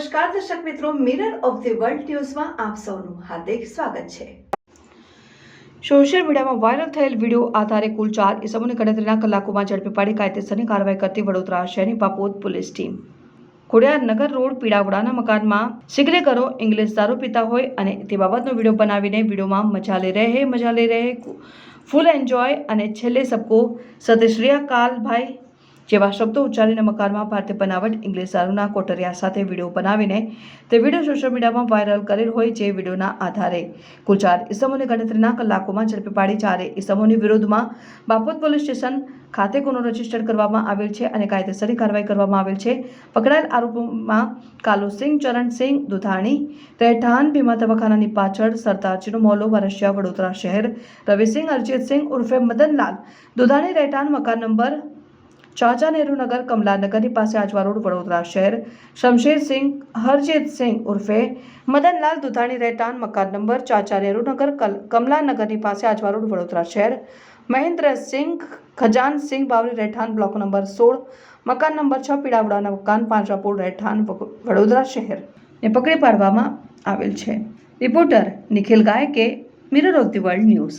નમસ્કાર, દર્શક મિત્રો મિરર ઓફ ધી વર્લ્ડ ન્યૂઝમાં આપ સૌનું હાર્દિક સ્વાગત છે. સોશિયલ મીડિયામાં વાયરલ થયેલ વીડિયો આધારે કુલ ચાર ઇસમોની ગણતરીના કલાકોમાં ઝડપી પાડી કાયદેસરની કાર્યવાહી કરતી વડોદરા શહેરની બાપોદ પોલીસ ટીમ. ખોડિયાર નગર રોડ પીડાવડાના મકાનમાં સિગરેટરો ઇંગ્લિશ દારૂ પીતા હોય અને તે બાબતનો વીડિયો બનાવીને વિડીયોમાં મજા લે રહે, મજા લે રહે, ફૂલ એન્જોય અને છેલ્લે સબકો સતશ્રીયા કાલભાઈ જેવા શબ્દો ઉચ્ચારીને મકાનમાં ભારતીય બનાવટ ઇંગ્લિશ દારૂના કોટરિયા સાથે વીડિયો બનાવીને તે વીડિયો સોશિયલ મીડિયામાં વાયરલ કરેલ હોય જે વિડીયોના આધારે. કુલ ચાર ઇસમોની ગણતરીના કલાકોમાં ઝડપી પાડી ચારે ઇસમોની વિરોધમાં બાપોદ પોલીસ સ્ટેશન ખાતે ગુનો રજિસ્ટર કરવામાં આવેલ છે અને કાયદેસરની કાર્યવાહી કરવામાં આવેલ છે. પકડાયેલ આરોપોમાં કાલુસિંહ ચરણસિંહ દુધાણી, રહેઠાણ, ભીમા દવાખાનાની પાછળ સરદારજીનો મોહલ્લો, વરસિયા, વડોદરા શહેર. રવિસિંહ અરજીતસિંહ ઉર્ફે મદનલાલ, દુધાણી, રહેઠાણ, મકાન નંબર ચાચા નહેરુનગર કમલાનગરની પાસે આજવા રોડ વડોદરા શહેર. શમશેરસિંહ હરજીતસિંહ ઉર્ફે મદનલાલ દુધાણી રહેઠાણ મકાન નંબર ચાચા નેહરુનગર કમલાનગરની પાસે આજવા રોડ વડોદરા શહેર. મહેન્દ્રસિંહ ખજાનસિંહ બાવરી રહેઠાણ બ્લોક નંબર સોળ, મકાન નંબર છ પીડાવડાના મકાન પાંજરાપુર રહેઠાણ વડોદરા શહેર. ને પકડી પાડવામાં આવેલ છે. Reporter Nikhil ગાયકે, mirror of the world news.